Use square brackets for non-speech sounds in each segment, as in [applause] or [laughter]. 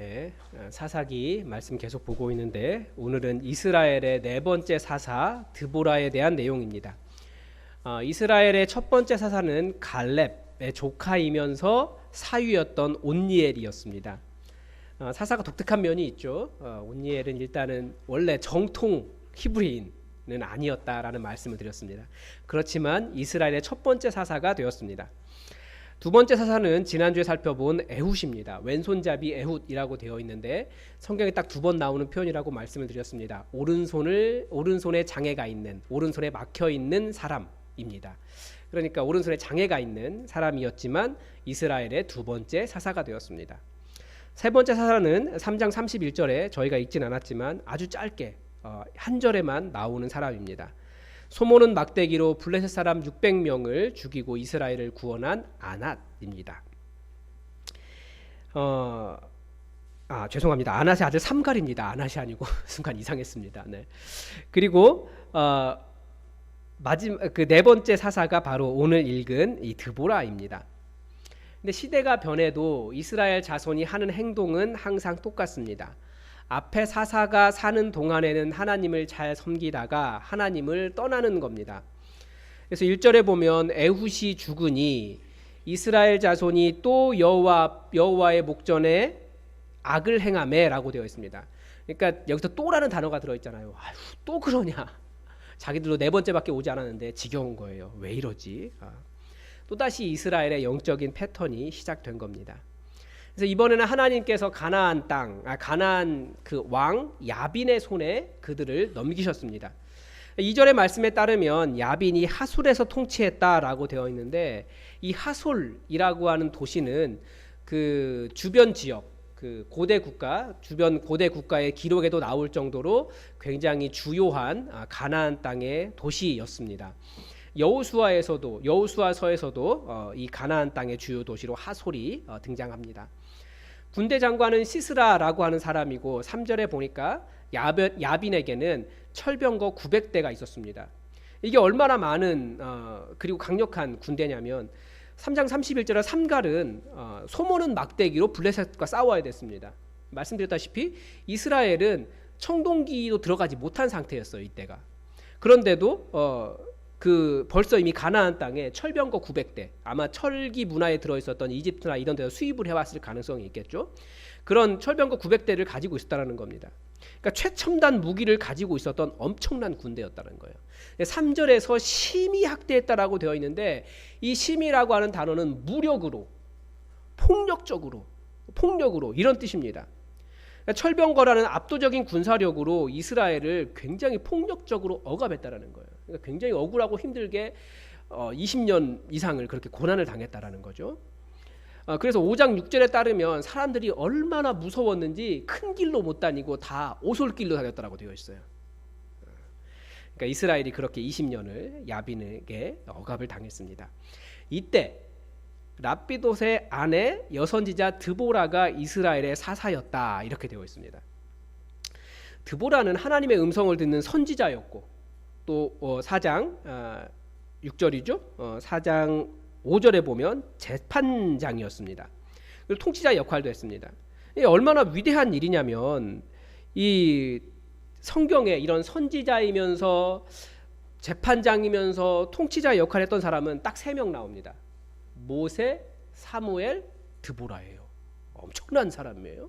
예, 사사기 말씀 계속 보고 있는데 오늘은 이스라엘의 네 번째 사사 드보라에 대한 내용입니다. 어, 이스라엘의 첫 번째 사사는 갈렙의 조카이면서 사위였던 온니엘이었습니다. 어, 사사가 독특한 면이 있죠. 어, 온니엘은 일단은 원래 정통 히브리인은 아니었다라는 말씀을 드렸습니다. 그렇지만 이스라엘의 첫 번째 사사가 되었습니다. 두 번째 사사는 지난주에 살펴본 에훗입니다. 왼손잡이 에훗이라고 되어 있는데 성경에 딱 두 번 나오는 표현이라고 말씀을 드렸습니다. 오른손을 오른손에 장애가 있는 오른손에 막혀 있는 사람입니다. 그러니까 오른손에 장애가 있는 사람이었지만 이스라엘의 두 번째 사사가 되었습니다. 세 번째 사사는 3장 31절에 저희가 읽진 않았지만 아주 짧게 어, 한 절에만 나오는 사람입니다. 소모는 막대기로 블레셋 사람 600명을 죽이고 이스라엘을 구원한 아낫입니다. 어, 아 죄송합니다. 아낫의 아들 삼갈입니다. 아낫이 아니고 [laughs] 순간 이상했습니다. 네. 그리고 어, 마지막 그 네 번째 사사가 바로 오늘 읽은 이 드보라입니다. 근데 시대가 변해도 이스라엘 자손이 하는 행동은 항상 똑같습니다. 앞에 사사가 사는 동안에는 하나님을 잘 섬기다가 하나님을 떠나는 겁니다. 그래서 1절에 보면 에훗이 죽으니 이스라엘 자손이 또 여호와 여호와의 목전에 악을 행함에라고 되어 있습니다. 그러니까 여기서 또라는 단어가 들어 있잖아요. 아휴, 또 그러냐? 자기들도 네 번째밖에 오지 않았는데 지겨운 거예요. 왜 이러지? 아. 또 다시 이스라엘의 영적인 패턴이 시작된 겁니다. 그래서 이번에는 하나님께서 가나안 땅, 아, 가나안 그 왕 야빈의 손에 그들을 넘기셨습니다. 2절의 말씀에 따르면 야빈이 하솔에서 통치했다라고 되어 있는데 이 하솔이라고 하는 도시는 그 주변 지역 그 고대 국가 주변 고대 국가의 기록에도 나올 정도로 굉장히 주요한 아, 가나안 땅의 도시였습니다. 여호수아에서도 여호수아서에서도 어, 이 가나안 땅의 주요 도시로 하솔이 어, 등장합니다. 군대 장관은 시스라라고 하는 사람이고 3절에 보니까 야빈, 야빈에게는 철병거 900대가 있었습니다. 이게 얼마나 많은 어, 그리고 강력한 군대냐면 3장 31절에 삼갈은 어, 소모는 막대기로 블레셋과 싸워야 됐습니다. 말씀드렸다시피 이스라엘은 청동기도 들어가지 못한 상태였어요 이때가. 그런데도 어, 그 벌써 이미 가나안 땅에 철병거 900대 아마 철기 문화에 들어 있었던 이집트나 이런 데서 수입을 해왔을 가능성이 있겠죠. 그런 철병거 900대를 가지고 있었다라는 겁니다. 그러니까 최첨단 무기를 가지고 있었던 엄청난 군대였다는 거예요. 3절에서 심히 학대했다라고 되어 있는데 이 심이라고 하는 단어는 무력으로 폭력적으로 폭력으로 이런 뜻입니다. 그러니까 철병거라는 압도적인 군사력으로 이스라엘을 굉장히 폭력적으로 억압했다라는 거예요. 그러니까 굉장히 억울하고 힘들게 어, 20년 이상을 그렇게 고난을 당했다라는 거죠. 어, 그래서 5장 6절에 따르면 사람들이 얼마나 무서웠는지 큰 길로 못 다니고 다 오솔길로 다녔다라고 되어 있어요. 그러니까 이스라엘이 그렇게 20년을 야빈에게 억압을 당했습니다. 이때 랍비돗의 아내 여선지자 드보라가 이스라엘의 사사였다 이렇게 되어 있습니다. 드보라는 하나님의 음성을 듣는 선지자였고 또 어, 4장 어, 6절이죠. 어, 4장 5절에 보면 재판장이었습니다. 그리고 통치자 역할도 했습니다. 이게 얼마나 위대한 일이냐면 이 성경에 이런 선지자이면서 재판장이면서 통치자 역할을 했던 사람은 딱 세 명 나옵니다. 모세, 사무엘, 드보라예요. 엄청난 사람이에요.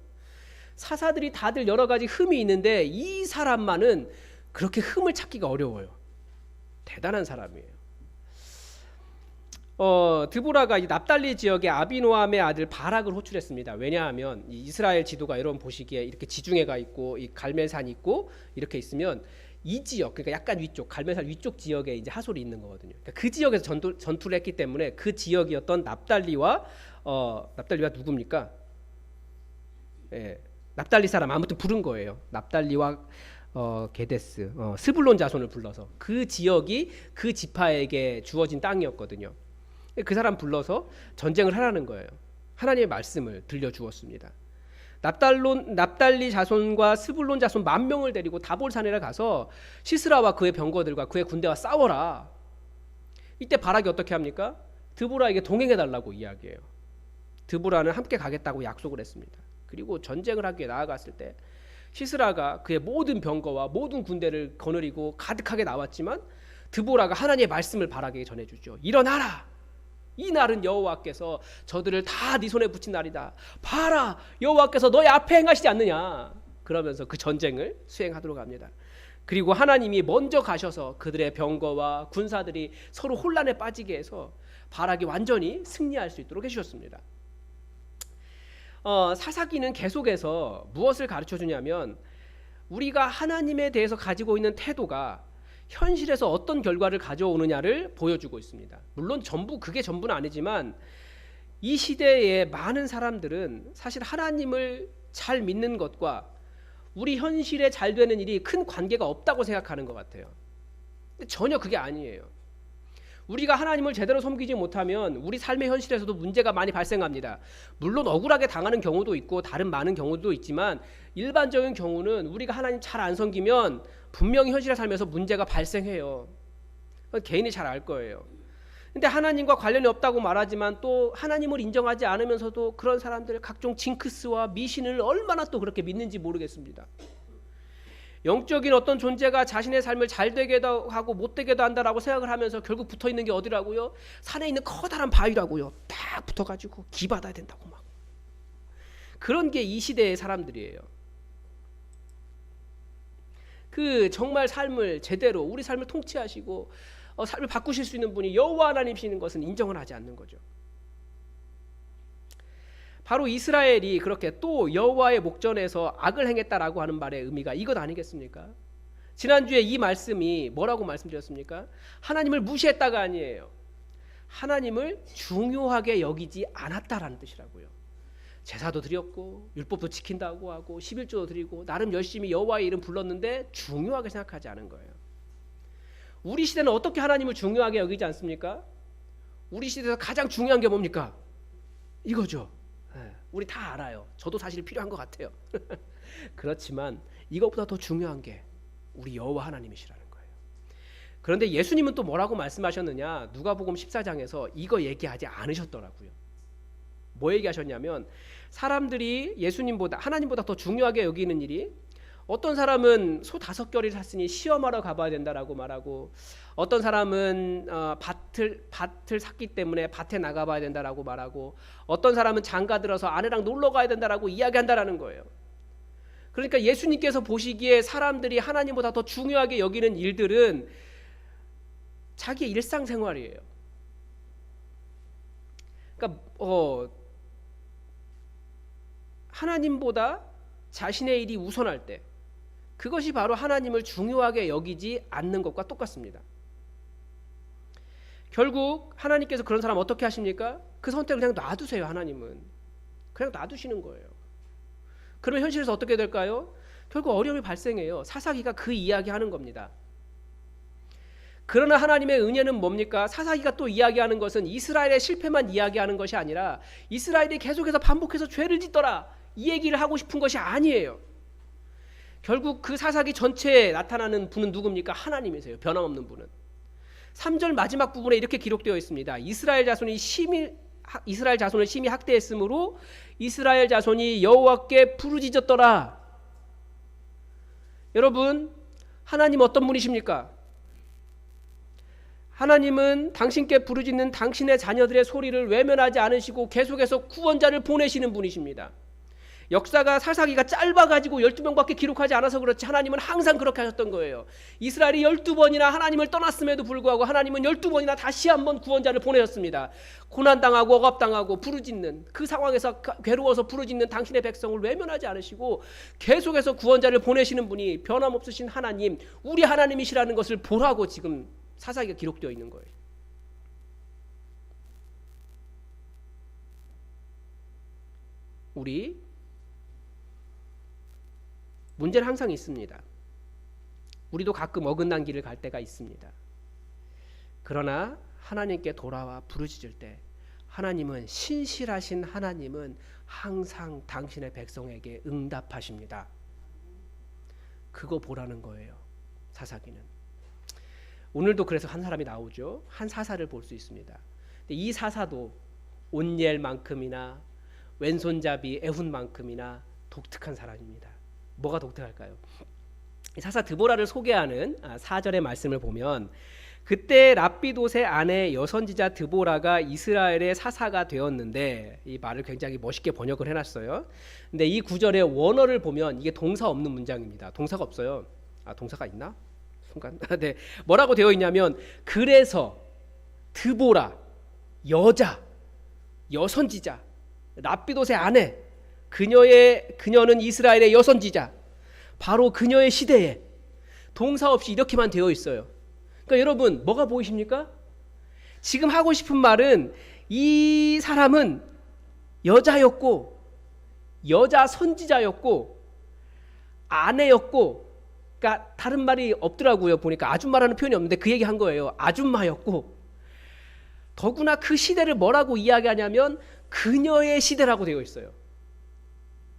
사사들이 다들 여러 가지 흠이 있는데 이 사람만은 그렇게 흠을 찾기가 어려워요. 대단한 사람이에요. 어, 드보라가 이 납달리 지역의 아비노함의 아들 바락을 호출했습니다. 왜냐하면 이 이스라엘 지도가 여러분 보시기에 이렇게 지중해가 있고 이 갈멜산이 있고 이렇게 있으면 이 지역 그러니까 약간 위쪽 갈멜산 위쪽 지역에 이제 하솔이 있는 거거든요. 그러니까 그 지역에서 전투, 전투를 했기 때문에 그 지역이었던 납달리와 어, 납달리가 누굽니까? 예, 납달리 사람 아무튼 부른 거예요. 납달리와 어, 게데스, 어, 스불론 자손을 불러서 그 지역이 그 지파에게 주어진 땅이었거든요. 그 사람 불러서 전쟁을 하라는 거예요. 하나님의 말씀을 들려 주었습니다. 납달론 납달리 자손과 스불론 자손 만 명을 데리고 다볼산에 가서 시스라와 그의 병거들과 그의 군대와 싸워라. 이때 바락이 어떻게 합니까? 드보라에게 동행해 달라고 이야기해요. 드보라는 함께 가겠다고 약속을 했습니다. 그리고 전쟁을 하기 위해 나아갔을 때 시스라가 그의 모든 병거와 모든 군대를 거느리고 가득하게 나왔지만 드보라가 하나님의 말씀을 바라게 전해주죠. 일어나라. 이 날은 여호와께서 저들을 다 네 손에 붙인 날이다. 봐라, 여호와께서 너희 앞에 행하시지 않느냐. 그러면서 그 전쟁을 수행하도록 합니다. 그리고 하나님이 먼저 가셔서 그들의 병거와 군사들이 서로 혼란에 빠지게 해서 바락이 완전히 승리할 수 있도록 해주셨습니다. 어, 사사기는 계속해서 무엇을 가르쳐 주냐면 우리가 하나님에 대해서 가지고 있는 태도가 현실에서 어떤 결과를 가져오느냐를 보여주고 있습니다. 물론 전부 그게 전부는 아니지만 이 시대의 많은 사람들은 사실 하나님을 잘 믿는 것과 우리 현실에 잘 되는 일이 큰 관계가 없다고 생각하는 것 같아요. 전혀 그게 아니에요. 우리가 하나님을 제대로 섬기지 못하면 우리 삶의 현실에서도 문제가 많이 발생합니다. 물론 억울하게 당하는 경우도 있고 다른 많은 경우도 있지만 일반적인 경우는 우리가 하나님 잘 안 섬기면 분명히 현실에 살면서 문제가 발생해요. 개인이 잘 알 거예요. 근데 하나님과 관련이 없다고 말하지만 또 하나님을 인정하지 않으면서도 그런 사람들 각종 징크스와 미신을 얼마나 또 그렇게 믿는지 모르겠습니다. 영적인 어떤 존재가 자신의 삶을 잘 되게도 하고 못 되게도 한다라고 생각을 하면서 결국 붙어 있는 게 어디라고요? 산에 있는 커다란 바위라고요. 딱 붙어 가지고 기 받아야 된다고 막 그런 게 이 시대의 사람들이에요. 그 정말 삶을 제대로 우리 삶을 통치하시고 어, 삶을 바꾸실 수 있는 분이 여호와 하나님이시는 것은 인정을 하지 않는 거죠. 바로 이스라엘이 그렇게 또 여호와의 목전에서 악을 행했다라고 하는 말의 의미가 이것 아니겠습니까? 지난주에 이 말씀이 뭐라고 말씀드렸습니까? 하나님을 무시했다가 아니에요. 하나님을 중요하게 여기지 않았다라는 뜻이라고요. 제사도 드렸고 율법도 지킨다고 하고 11조도 드리고 나름 열심히 여호와의 이름 불렀는데 중요하게 생각하지 않은 거예요. 우리 시대는 어떻게 하나님을 중요하게 여기지 않습니까? 우리 시대에서 가장 중요한 게 뭡니까? 이거죠. 예, 우리 다 알아요. 저도 사실 필요한 것 같아요. [laughs] 그렇지만 이것보다 더 중요한 게 우리 여호와 하나님이시라는 거예요. 그런데 예수님은 또 뭐라고 말씀하셨느냐? 누가복음 14장에서 이거 얘기하지 않으셨더라고요. 뭐 얘기하셨냐면 사람들이 예수님보다 하나님보다 더 중요하게 여기는 일이 어떤 사람은 소 다섯 결을 샀으니 시험하러 가봐야 된다라고 말하고 어떤 사람은 어, 밭을 밭을 샀기 때문에 밭에 나가봐야 된다라고 말하고 어떤 사람은 장가 들어서 아내랑 놀러 가야 된다라고 이야기한다라는 거예요. 그러니까 예수님께서 보시기에 사람들이 하나님보다 더 중요하게 여기는 일들은 자기의 일상생활이에요. 그러니까 어, 하나님보다 자신의 일이 우선할 때 그것이 바로 하나님을 중요하게 여기지 않는 것과 똑같습니다. 결국 하나님께서 그런 사람 어떻게 하십니까? 그 선택을 그냥 놔두세요. 하나님은 그냥 놔두시는 거예요. 그러면 현실에서 어떻게 될까요? 결국 어려움이 발생해요. 사사기가 그 이야기하는 겁니다. 그러나 하나님의 은혜는 뭡니까? 사사기가 또 이야기하는 것은 이스라엘의 실패만 이야기하는 것이 아니라 이스라엘이 계속해서 반복해서 죄를 짓더라 이 얘기를 하고 싶은 것이 아니에요. 결국 그 사사기 전체에 나타나는 분은 누굽니까? 하나님이세요. 변함없는 분은. 3절 마지막 부분에 이렇게 기록되어 있습니다. 이스라엘 자손이 심히 이스라엘 자손을 심히 학대했으므로 이스라엘 자손이 여호와께 부르짖었더라. 여러분, 하나님 어떤 분이십니까? 하나님은 당신께 부르짖는 당신의 자녀들의 소리를 외면하지 않으시고 계속해서 구원자를 보내시는 분이십니다. 역사가 사사기가 짧아가지고 12명밖에 기록하지 않아서 그렇지 하나님은 항상 그렇게 하셨던 거예요. 이스라엘이 12번이나 하나님을 떠났음에도 불구하고 하나님은 12번이나 다시 한번 구원자를 보내셨습니다. 고난당하고 억압당하고 부르짖는 그 상황에서 괴로워서 부르짖는 당신의 백성을 외면하지 않으시고 계속해서 구원자를 보내시는 분이 변함없으신 하나님, 우리 하나님이시라는 것을 보라고 지금 사사기가 기록되어 있는 거예요. 우리 문제는 항상 있습니다. 우리도 가끔 어긋난 길을 갈 때가 있습니다. 그러나 하나님께 돌아와 부르짖을 때 하나님은 신실하신 하나님은 항상 당신의 백성에게 응답하십니다. 그거 보라는 거예요. 사사기는. 오늘도 그래서 한 사람이 나오죠. 한 사사를 볼 수 있습니다. 이 사사도 온니엘만큼이나 왼손잡이 에훗만큼이나 독특한 사람입니다. 뭐가 독특할까요? 이 사사 드보라를 소개하는 아, 사절의 말씀을 보면 그때 랍비도세 아내 여선지자 드보라가 이스라엘의 사사가 되었는데 이 말을 굉장히 멋있게 번역을 해놨어요. 근데 이 구절의 원어를 보면 이게 동사 없는 문장입니다. 동사가 없어요. 아 동사가 있나? 순간 [laughs] 네 뭐라고 되어 있냐면 그래서 드보라 여자 여선지자 랍비도세 아내 그녀의 그녀는 이스라엘의 여선지자 바로 그녀의 시대에 동사 없이 이렇게만 되어 있어요. 그러니까 여러분 뭐가 보이십니까? 지금 하고 싶은 말은 이 사람은 여자였고 여자 선지자였고 아내였고 그러니까 다른 말이 없더라고요. 보니까 아줌마라는 표현이 없는데 그 얘기 한 거예요. 아줌마였고 더구나 그 시대를 뭐라고 이야기하냐면 그녀의 시대라고 되어 있어요.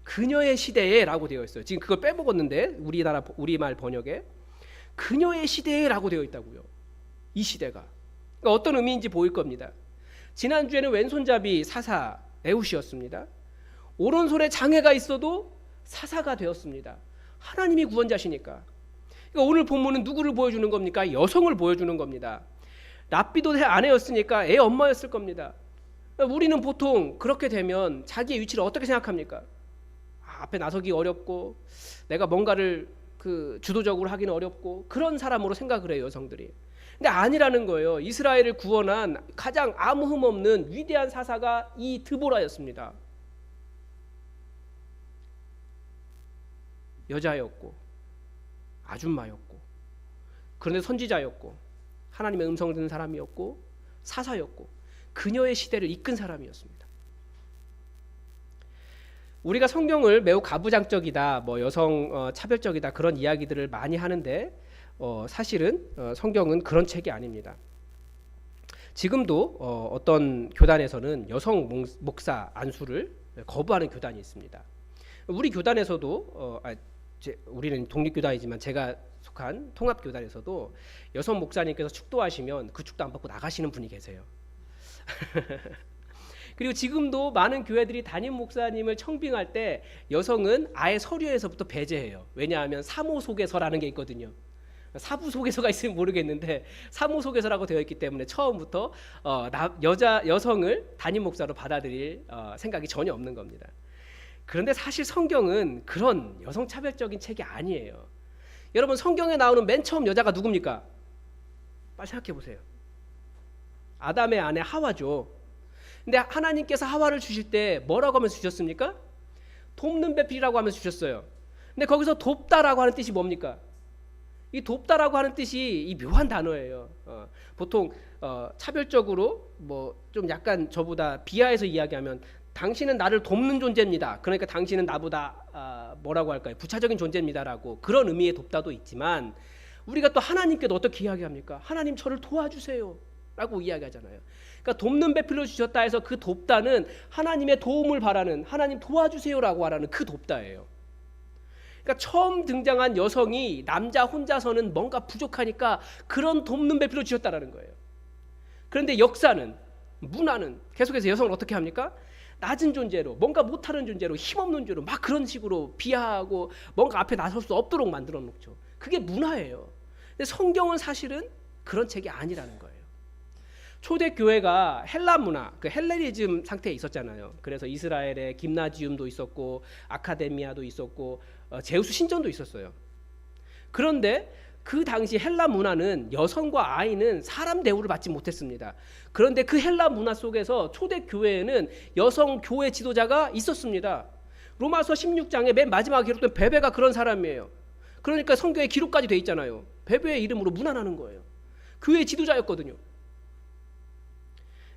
그녀의 시대에라고 되어 있어요. 지금 그걸 빼먹었는데 우리나라 우리말 번역에 그녀의 시대라고 되어 있다고요. 이 시대가 그러니까 어떤 의미인지 보일 겁니다. 지난 주에는 왼손잡이 사사 에웃이었습니다. 오른손에 장애가 있어도 사사가 되었습니다. 하나님이 구원자시니까. 그러니까 오늘 본문은 누구를 보여주는 겁니까? 여성을 보여주는 겁니다. 랍비도 아내였으니까 애 엄마였을 겁니다. 우리는 보통 그렇게 되면 자기의 위치를 어떻게 생각합니까? 아, 앞에 나서기 어렵고 내가 뭔가를 그 주도적으로 하기는 어렵고 그런 사람으로 생각을 해요 여성들이. 근데 아니라는 거예요. 이스라엘을 구원한 가장 아무 흠 없는 위대한 사사가 이 드보라였습니다. 여자였고 아줌마였고 그런데 선지자였고 하나님의 음성을 듣는 사람이었고 사사였고 그녀의 시대를 이끈 사람이었습니다. 우리가 성경을 매우 가부장적이다, 뭐 여성 어, 차별적이다 그런 이야기들을 많이 하는데 어, 사실은 어, 성경은 그런 책이 아닙니다. 지금도 어, 어떤 교단에서는 여성 목사 안수를 거부하는 교단이 있습니다. 우리 교단에서도 어, 아, 제, 우리는 독립교단이지만 제가 속한 통합교단에서도 여성 목사님께서 축도하시면 그 축도 안 받고 나가시는 분이 계세요. [laughs] 그리고 지금도 많은 교회들이 담임 목사님을 청빙할 때 여성은 아예 서류에서부터 배제해요. 왜냐하면 사모 소개서라는 게 있거든요. 사부 소개서가 있으면 모르겠는데 사모 소개서라고 되어 있기 때문에 처음부터 어, 나, 여자 여성을 담임 목사로 받아들일 어, 생각이 전혀 없는 겁니다. 그런데 사실 성경은 그런 여성 차별적인 책이 아니에요. 여러분 성경에 나오는 맨 처음 여자가 누굽니까? 빨리 생각해 보세요. 아담의 아내 하와죠. 근데 하나님께서 하와를 주실 때 뭐라고 하면서 주셨습니까? 돕는 배필이라고 하면서 주셨어요. 근데 거기서 돕다라고 하는 뜻이 뭡니까? 이 돕다라고 하는 뜻이 이 묘한 단어예요. 어, 보통 어, 차별적으로 뭐 좀 약간 저보다 비하해서 이야기하면 당신은 나를 돕는 존재입니다. 그러니까 당신은 나보다 아, 뭐라고 할까요? 부차적인 존재입니다라고 그런 의미의 돕다도 있지만 우리가 또 하나님께도 어떻게 이야기합니까? 하나님 저를 도와주세요. 라고 이야기하잖아요. 그러니까 돕는 배필로 주셨다 해서 그 돕다는 하나님의 도움을 바라는 하나님 도와주세요라고 하라는 그 돕다예요. 그러니까 처음 등장한 여성이 남자 혼자서는 뭔가 부족하니까 그런 돕는 배필로 주셨다라는 거예요. 그런데 역사는 문화는 계속해서 여성을 어떻게 합니까? 낮은 존재로 뭔가 못하는 존재로 힘없는 존재로 막 그런 식으로 비하하고 뭔가 앞에 나설 수 없도록 만들어 놓죠. 그게 문화예요. 근데 성경은 사실은 그런 책이 아니라는 거예요. 초대 교회가 헬라 문화, 그 헬레니즘 상태에 있었잖아요. 그래서 이스라엘에 김나지움도 있었고 아카데미아도 있었고 어, 제우스 신전도 있었어요. 그런데 그 당시 헬라 문화는 여성과 아이는 사람 대우를 받지 못했습니다. 그런데 그 헬라 문화 속에서 초대 교회에는 여성 교회 지도자가 있었습니다. 로마서 16장에 맨 마지막에 기록된 베베가 그런 사람이에요. 그러니까 성경에 기록까지 돼 있잖아요. 베베의 이름으로 문안하는 거예요. 교회 지도자였거든요.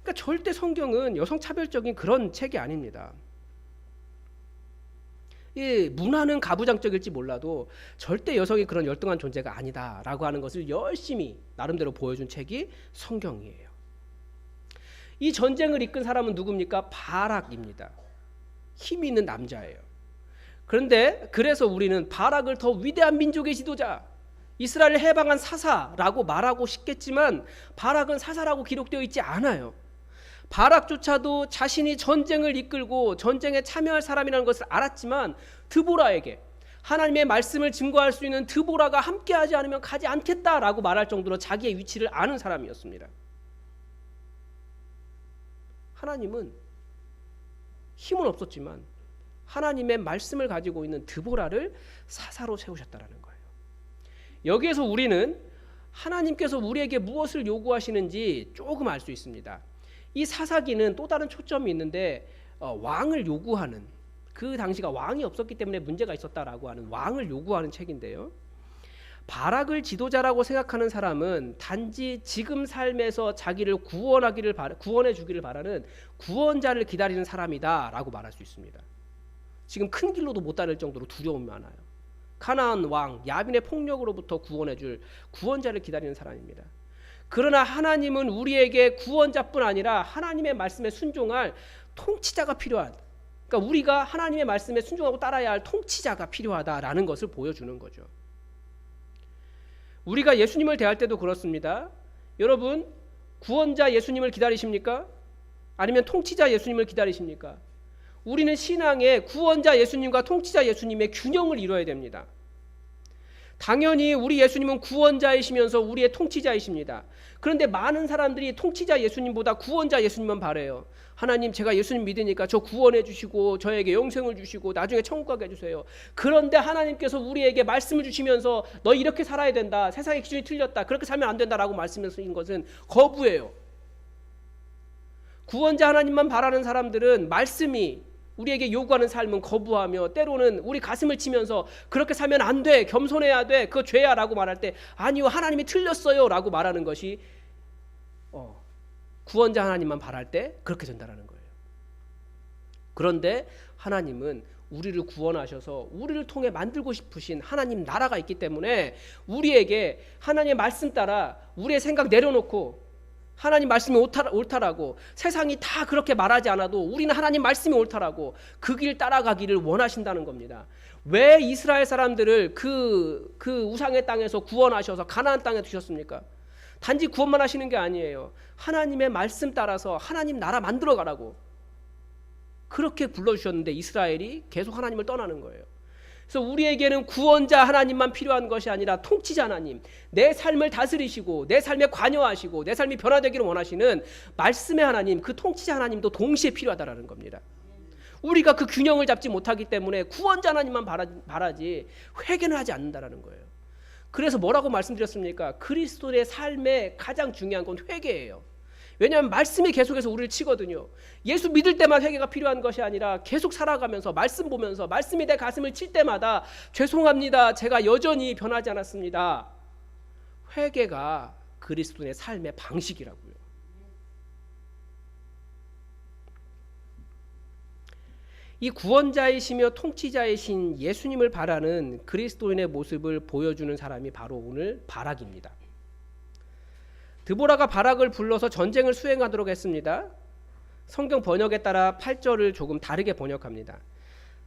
그러니까 절대 성경은 여성 차별적인 그런 책이 아닙니다. 이 문화는 가부장적일지 몰라도 절대 여성이 그런 열등한 존재가 아니다라고 하는 것을 열심히 나름대로 보여준 책이 성경이에요. 이 전쟁을 이끈 사람은 누굽니까? 바락입니다. 힘 있는 남자예요. 그런데 그래서 우리는 바락을 더 위대한 민족의 지도자, 이스라엘을 해방한 사사라고 말하고 싶겠지만 바락은 사사라고 기록되어 있지 않아요. 바락조차도 자신이 전쟁을 이끌고 전쟁에 참여할 사람이라는 것을 알았지만 드보라에게 하나님의 말씀을 증거할 수 있는 드보라가 함께하지 않으면 가지 않겠다라고 말할 정도로 자기의 위치를 아는 사람이었습니다. 하나님은 힘은 없었지만 하나님의 말씀을 가지고 있는 드보라를 사사로 세우셨다라는 거예요. 여기에서 우리는 하나님께서 우리에게 무엇을 요구하시는지 조금 알 수 있습니다. 이 사사기는 또 다른 초점이 있는데 어, 왕을 요구하는 그 당시가 왕이 없었기 때문에 문제가 있었다라고 하는 왕을 요구하는 책인데요. 바락을 지도자라고 생각하는 사람은 단지 지금 삶에서 자기를 구원하기를 바라, 구원해 주기를 바라는 구원자를 기다리는 사람이다라고 말할 수 있습니다. 지금 큰 길로도 못 다닐 정도로 두려움이 많아요. 가나안 왕 야빈의 폭력으로부터 구원해 줄 구원자를 기다리는 사람입니다. 그러나 하나님은 우리에게 구원자뿐 아니라 하나님의 말씀에 순종할 통치자가 필요하다. 그러니까 우리가 하나님의 말씀에 순종하고 따라야 할 통치자가 필요하다라는 것을 보여주는 거죠. 우리가 예수님을 대할 때도 그렇습니다. 여러분, 구원자 예수님을 기다리십니까? 아니면 통치자 예수님을 기다리십니까? 우리는 신앙에 구원자 예수님과 통치자 예수님의 균형을 이뤄야 됩니다. 당연히 우리 예수님은 구원자이시면서 우리의 통치자이십니다. 그런데 많은 사람들이 통치자 예수님보다 구원자 예수님만 바래요. 하나님 제가 예수님 믿으니까 저 구원해 주시고 저에게 영생을 주시고 나중에 천국 가게 해 주세요. 그런데 하나님께서 우리에게 말씀을 주시면서 너 이렇게 살아야 된다. 세상의 기준이 틀렸다. 그렇게 살면 안 된다라고 말씀하신 것은 거부예요. 구원자 하나님만 바라는 사람들은 말씀이 우리에게 요구하는 삶은 거부하며 때로는 우리 가슴을 치면서 그렇게 살면 안 돼. 겸손해야 돼. 그거 죄야 라고 말할 때 아니요. 하나님이 틀렸어요 라고 말하는 것이 어, 구원자 하나님만 바랄 때 그렇게 된다라는 거예요. 그런데 하나님은 우리를 구원하셔서 우리를 통해 만들고 싶으신 하나님 나라가 있기 때문에 우리에게 하나님의 말씀 따라 우리의 생각 내려놓고 하나님 말씀이 옳다, 옳다 라고 세상이 다 그렇게 말하지 않아도 우리는 하나님 말씀이 옳다라고 그 길 따라가기를 원하신다는 겁니다. 왜 이스라엘 사람들을 그, 그 우상의 땅에서 구원하셔서 가나안 땅에 두셨습니까? 단지 구원만 하시는 게 아니에요. 하나님의 말씀 따라서 하나님 나라 만들어 가라고 그렇게 불러주셨는데 이스라엘이 계속 하나님을 떠나는 거예요. 그래서 우리에게는 구원자 하나님만 필요한 것이 아니라 통치자 하나님, 내 삶을 다스리시고 내 삶에 관여하시고 내 삶이 변화되기를 원하시는 말씀의 하나님, 그 통치자 하나님도 동시에 필요하다라는 겁니다. 우리가 그 균형을 잡지 못하기 때문에 구원자 하나님만 바라지 회개는 하지 않는다라는 거예요. 그래서 뭐라고 말씀드렸습니까? 그리스도의 삶에 가장 중요한 건 회개예요. 왜냐하면 말씀이 계속해서 우리를 치거든요. 예수 믿을 때만 회개가 필요한 것이 아니라 계속 살아가면서 말씀 보면서 말씀이 내 가슴을 칠 때마다 죄송합니다. 제가 여전히 변하지 않았습니다. 회개가 그리스도의 삶의 방식이라고요. 이 구원자이시며 통치자이신 예수님을 바라는 그리스도인의 모습을 보여주는 사람이 바로 오늘 바락입니다. 드보라가 바락을 불러서 전쟁을 수행하도록 했습니다. 성경 번역에 따라 8절을 조금 다르게 번역합니다.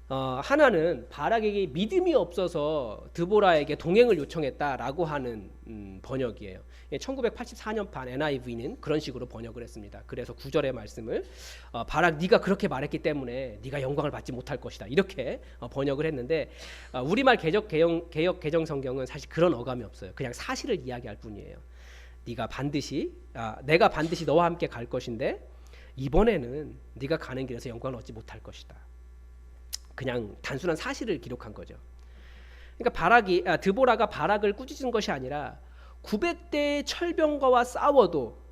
어, 하나는 바락에게 믿음이 없어서 드보라에게 동행을 요청했다라고 하는 음, 번역이에요. 1984년판 NIV는 그런 식으로 번역을 했습니다. 그래서 구절의 말씀을 어, 바락 네가 그렇게 말했기 때문에 네가 영광을 받지 못할 것이다 이렇게 어, 번역을 했는데 어, 우리말 개적 개역 개정 성경은 사실 그런 어감이 없어요. 그냥 사실을 이야기할 뿐이에요. 네가 반드시 아, 내가 반드시 너와 함께 갈 것인데 이번에는 네가 가는 길에서 영광을 얻지 못할 것이다. 그냥 단순한 사실을 기록한 거죠. 그러니까 바락이 아, 드보라가 바락을 꾸짖은 것이 아니라 900대의 철병과와 싸워도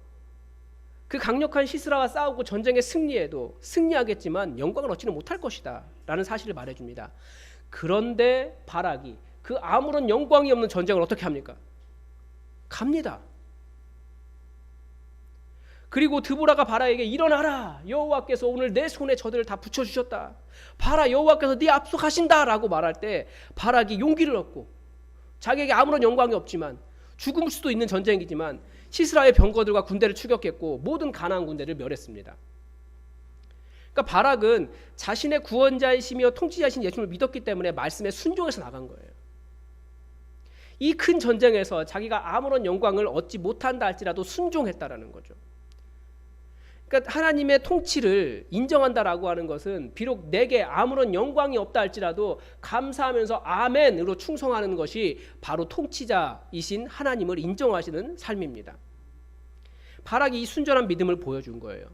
그 강력한 시스라와 싸우고 전쟁에 승리해도 승리하겠지만 영광을 얻지는 못할 것이다라는 사실을 말해줍니다. 그런데 바락이 그 아무런 영광이 없는 전쟁을 어떻게 합니까? 갑니다. 그리고 드보라가 바라에게 일어나라 여호와께서 오늘 내 손에 저들을 다 붙여 주셨다. 바라 여호와께서 네 압속하신다라고 말할 때 바락이 용기를 얻고 자기에게 아무런 영광이 없지만 죽을 수도 있는 전쟁이지만 시스라의 병거들과 군대를 추격했고 모든 가나안 군대를 멸했습니다. 그러니까 바락은 자신의 구원자이시며 통치자이신 예수님을 믿었기 때문에 말씀에 순종해서 나간 거예요. 이 큰 전쟁에서 자기가 아무런 영광을 얻지 못한다 할지라도 순종했다라는 거죠. 그러니까 하나님의 통치를 인정한다라고 하는 것은 비록 내게 아무런 영광이 없다 할지라도 감사하면서 아멘으로 충성하는 것이 바로 통치자이신 하나님을 인정하시는 삶입니다. 바락이 이 순전한 믿음을 보여준 거예요.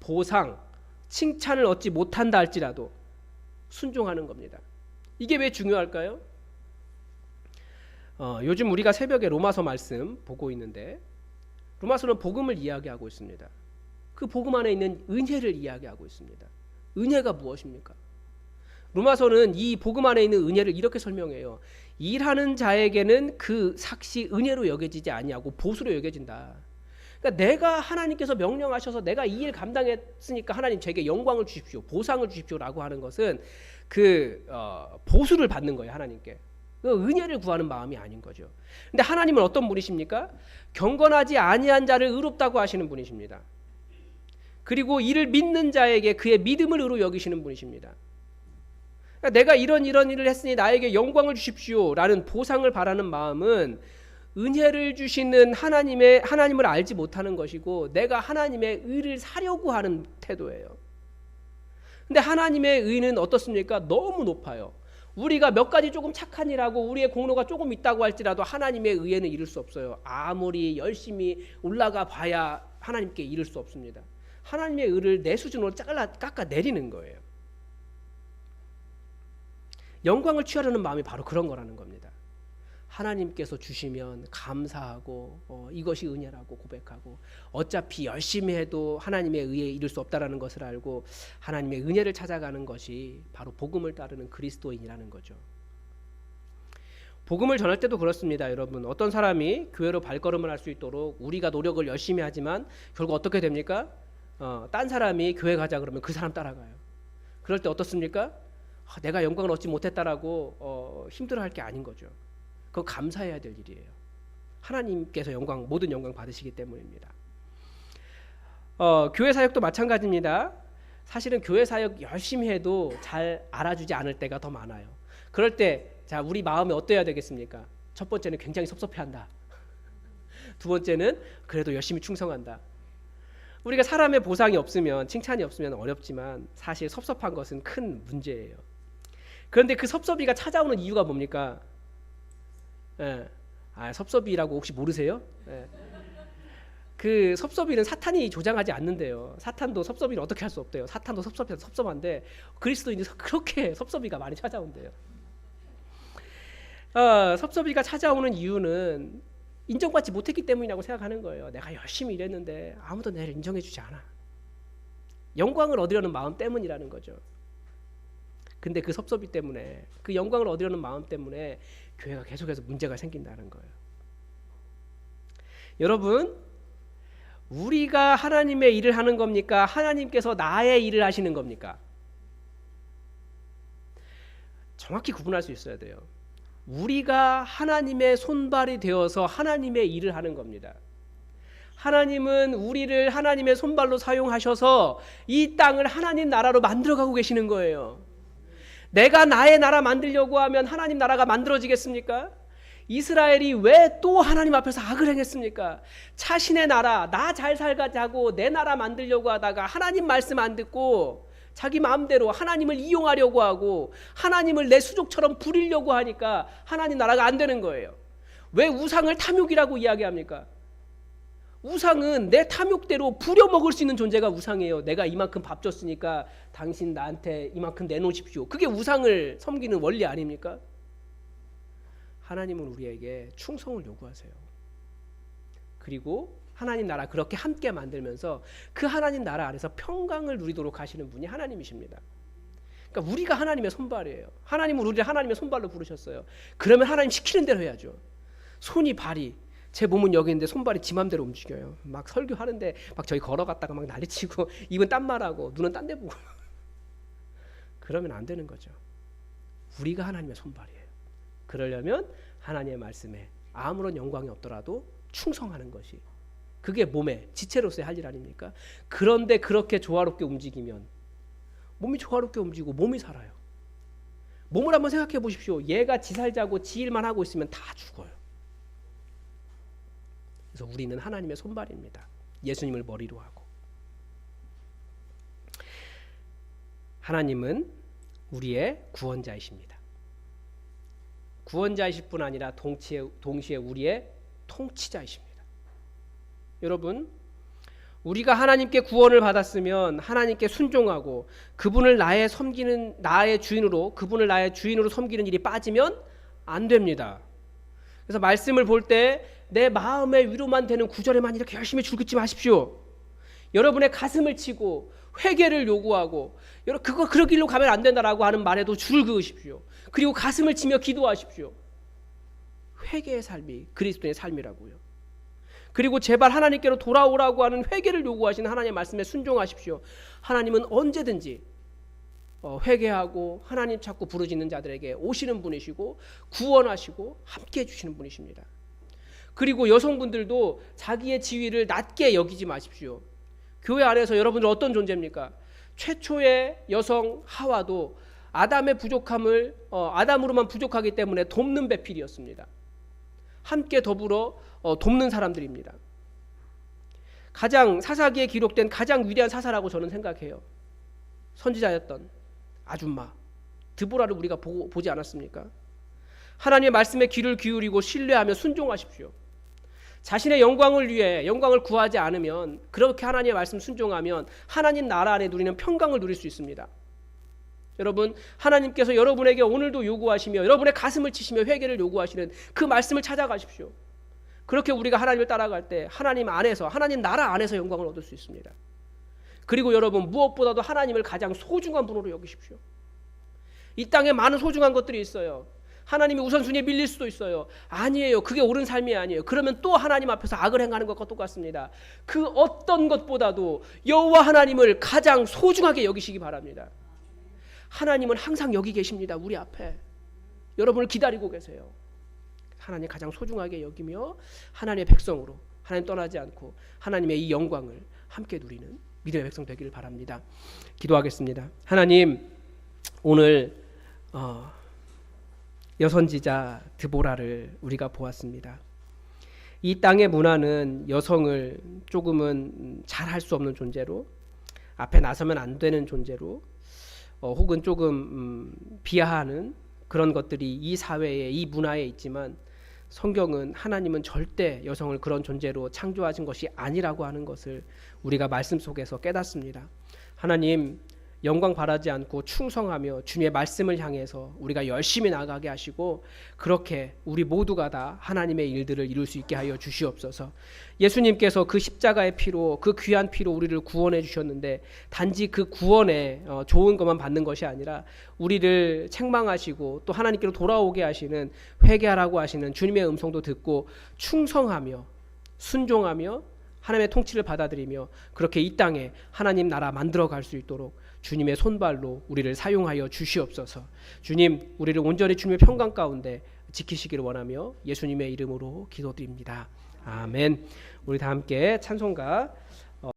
보상, 칭찬을 얻지 못한다 할지라도 순종하는 겁니다. 이게 왜 중요할까요? 어, 요즘 우리가 새벽에 로마서 말씀 보고 있는데 로마서는 복음을 이야기하고 있습니다. 그 복음 안에 있는 은혜를 이야기하고 있습니다. 은혜가 무엇입니까? 로마서는 이 복음 안에 있는 은혜를 이렇게 설명해요. 일하는 자에게는 그 삭시 은혜로 여겨지지 아니하고 보수로 여겨진다. 그러니까 내가 하나님께서 명령하셔서 내가 이 일 감당했으니까 하나님 제게 영광을 주십시오, 보상을 주십시오라고 하는 것은 그 어, 보수를 받는 거예요 하나님께. 그 은혜를 구하는 마음이 아닌 거죠. 근데 하나님은 어떤 분이십니까? 경건하지 아니한 자를 의롭다고 하시는 분이십니다. 그리고 이를 믿는 자에게 그의 믿음을 의로 여기시는 분이십니다. 그러니까 내가 이런 이런 일을 했으니 나에게 영광을 주십시오라는 보상을 바라는 마음은 은혜를 주시는 하나님의 하나님을 알지 못하는 것이고 내가 하나님의 의를 사려고 하는 태도예요. 근데 하나님의 의는 어떻습니까? 너무 높아요. 우리가 몇 가지 조금 착한 일하고 우리의 공로가 조금 있다고 할지라도 하나님의 의에는 이룰 수 없어요. 아무리 열심히 올라가 봐야 하나님께 이룰 수 없습니다. 하나님의 의를 내 수준으로 잘라 깎아 내리는 거예요. 영광을 취하려는 마음이 바로 그런 거라는 겁니다. 하나님께서 주시면 감사하고 어, 이것이 은혜라고 고백하고 어차피 열심히 해도 하나님의 의에 이를 수 없다라는 것을 알고 하나님의 은혜를 찾아가는 것이 바로 복음을 따르는 그리스도인이라는 거죠. 복음을 전할 때도 그렇습니다, 여러분. 어떤 사람이 교회로 발걸음을 할 수 있도록 우리가 노력을 열심히 하지만 결국 어떻게 됩니까? 어, 딴 사람이 교회 가자 그러면 그 사람 따라가요. 그럴 때 어떻습니까? 아, 내가 영광을 얻지 못했다라고 어, 힘들어할 게 아닌 거죠. 그거 감사해야 될 일이에요. 하나님께서 영광 모든 영광 받으시기 때문입니다. 어, 교회 사역도 마찬가지입니다. 사실은 교회 사역 열심히 해도 잘 알아주지 않을 때가 더 많아요. 그럴 때, 자, 우리 마음이 어때야 되겠습니까? 첫 번째는 굉장히 섭섭해한다. [laughs] 두 번째는 그래도 열심히 충성한다. 우리가 사람의 보상이 없으면, 칭찬이 없으면 어렵지만 사실 섭섭한 것은 큰 문제예요. 그런데 그 섭섭이가 찾아오는 이유가 뭡니까? 예. 아, 섭섭이라고 혹시 모르세요? 예. 그 섭섭이는 사탄이 조장하지 않는데요. 사탄도 섭섭이를 어떻게 할 수 없대요. 사탄도 섭섭해서 섭섭한데 그리스도인이 그렇게 [laughs] 섭섭이가 많이 찾아온대요. 어, 섭섭이가 찾아오는 이유는 인정받지 못했기 때문이라고 생각하는 거예요. 내가 열심히 일했는데 아무도 나를 인정해주지 않아. 영광을 얻으려는 마음 때문이라는 거죠. 근데 그 섭섭이 때문에 그 영광을 얻으려는 마음 때문에 교회가 계속해서 문제가 생긴다는 거예요. 여러분, 우리가 하나님의 일을 하는 겁니까? 하나님께서 나의 일을 하시는 겁니까? 정확히 구분할 수 있어야 돼요. 우리가 하나님의 손발이 되어서 하나님의 일을 하는 겁니다. 하나님은 우리를 하나님의 손발로 사용하셔서 이 땅을 하나님 나라로 만들어가고 계시는 거예요. 내가 나의 나라 만들려고 하면 하나님 나라가 만들어지겠습니까? 이스라엘이 왜 또 하나님 앞에서 악을 행했습니까? 자신의 나라, 나 잘 살가자고 내 나라 만들려고 하다가 하나님 말씀 안 듣고 자기 마음대로 하나님을 이용하려고 하고 하나님을 내 수족처럼 부리려고 하니까 하나님 나라가 안 되는 거예요. 왜 우상을 탐욕이라고 이야기합니까? 우상은 내 탐욕대로 부려먹을 수 있는 존재가 우상이에요. 내가 이만큼 밥 줬으니까 당신 나한테 이만큼 내놓으십시오. 그게 우상을 섬기는 원리 아닙니까? 하나님은 우리에게 충성을 요구하세요. 그리고 하나님 나라 그렇게 함께 만들면서 그 하나님 나라 안에서 평강을 누리도록 하시는 분이 하나님이십니다. 그러니까 우리가 하나님의 손발이에요. 하나님은 우리를 하나님의 손발로 부르셨어요. 그러면 하나님 시키는 대로 해야죠. 손이 발이 제 몸은 여기 있는데 손발이 지 맘대로 움직여요. 막 설교하는데 막 저희 걸어갔다가 막 난리치고 [laughs] 입은 딴 말하고 눈은 딴 데 보고 그러면 안 되는 거죠. 우리가 하나님의 손발이에요. 그러려면 하나님의 말씀에 아무런 영광이 없더라도 충성하는 것이 그게 몸의 지체로서의 할 일 아닙니까? 그런데 그렇게 조화롭게 움직이면 몸이 조화롭게 움직이고 몸이 살아요. 몸을 한번 생각해 보십시오. 얘가 지 살자고 지 일만 하고 있으면 다 죽어요. 그래서 우리는 하나님의 손발입니다. 예수님을 머리로 하고. 하나님은 우리의 구원자이십니다. 구원자이실 뿐 아니라 동시에, 동시에 우리의 통치자이십니다. 여러분, 우리가 하나님께 구원을 받았으면 하나님께 순종하고 그분을 나의 섬기는 나의 주인으로 그분을 나의 주인으로 섬기는 일이 빠지면 안 됩니다. 그래서 말씀을 볼 때 내 마음의 위로만 되는 구절에만 이렇게 열심히 줄긋지 마십시오. 여러분의 가슴을 치고 회개를 요구하고 여러분 그거 그런 길로 가면 안 된다라고 하는 말에도 줄을 그으십시오. 그리고 가슴을 치며 기도하십시오. 회개의 삶이 그리스도의 삶이라고요. 그리고 제발 하나님께로 돌아오라고 하는 회개를 요구하시는 하나님의 말씀에 순종하십시오. 하나님은 언제든지 어, 회개하고 하나님 찾고 부르짖는 자들에게 오시는 분이시고 구원하시고 함께 해 주시는 분이십니다. 그리고 여성분들도 자기의 지위를 낮게 여기지 마십시오. 교회 안에서 여러분들 어떤 존재입니까? 최초의 여성 하와도 아담의 부족함을 어, 아담으로만 부족하기 때문에 돕는 배필이었습니다. 함께 더불어 어, 돕는 사람들입니다. 가장 사사기에 기록된 가장 위대한 사사라고 저는 생각해요. 선지자였던 아줌마 드보라를 우리가 보, 보지 않았습니까? 하나님의 말씀에 귀를 기울이고 신뢰하며 순종하십시오. 자신의 영광을 위해 영광을 구하지 않으면 그렇게 하나님의 말씀 순종하면 하나님 나라 안에 누리는 평강을 누릴 수 있습니다. 여러분 하나님께서 여러분에게 오늘도 요구하시며 여러분의 가슴을 치시며 회개를 요구하시는 그 말씀을 찾아가십시오. 그렇게 우리가 하나님을 따라갈 때 하나님 안에서 하나님 나라 안에서 영광을 얻을 수 있습니다. 그리고 여러분 무엇보다도 하나님을 가장 소중한 분으로 여기십시오. 이 땅에 많은 소중한 것들이 있어요. 하나님이 우선순위에 밀릴 수도 있어요. 아니에요. 그게 옳은 삶이 아니에요. 그러면 또 하나님 앞에서 악을 행하는 것과 똑같습니다. 그 어떤 것보다도 여호와 하나님을 가장 소중하게 여기시기 바랍니다. 하나님은 항상 여기 계십니다. 우리 앞에. 여러분을 기다리고 계세요. 하나님 가장 소중하게 여기며 하나님의 백성으로 하나님 떠나지 않고 하나님의 이 영광을 함께 누리는 믿음의 백성 되기를 바랍니다. 기도하겠습니다. 하나님 오늘 어, 여선지자 드보라를 우리가 보았습니다. 이 땅의 문화는 여성을 조금은 잘 할 수 없는 존재로 앞에 나서면 안 되는 존재로 어, 혹은 조금 음, 비하하는 그런 것들이 이 사회에 이 문화에 있지만 성경은 하나님은 절대 여성을 그런 존재로 창조하신 것이 아니라고 하는 것을 우리가 말씀 속에서 깨닫습니다. 하나님 영광 바라지 않고 충성하며 주님의 말씀을 향해서 우리가 열심히 나가게 하시고 그렇게 우리 모두가 다 하나님의 일들을 이룰 수 있게 하여 주시옵소서. 예수님께서 그 십자가의 피로 그 귀한 피로 우리를 구원해 주셨는데 단지 그 구원에 어, 좋은 것만 받는 것이 아니라 우리를 책망하시고 또 하나님께로 돌아오게 하시는 회개하라고 하시는 주님의 음성도 듣고 충성하며 순종하며 하나님의 통치를 받아들이며 그렇게 이 땅에 하나님 나라 만들어 갈 수 있도록 주님의 손발로 우리를 사용하여 주시옵소서. 주님, 우리를 온전히 주님의 평강 가운데 지키시기를 원하며 예수님의 이름으로 기도드립니다. 아멘. 우리 다 함께 찬송가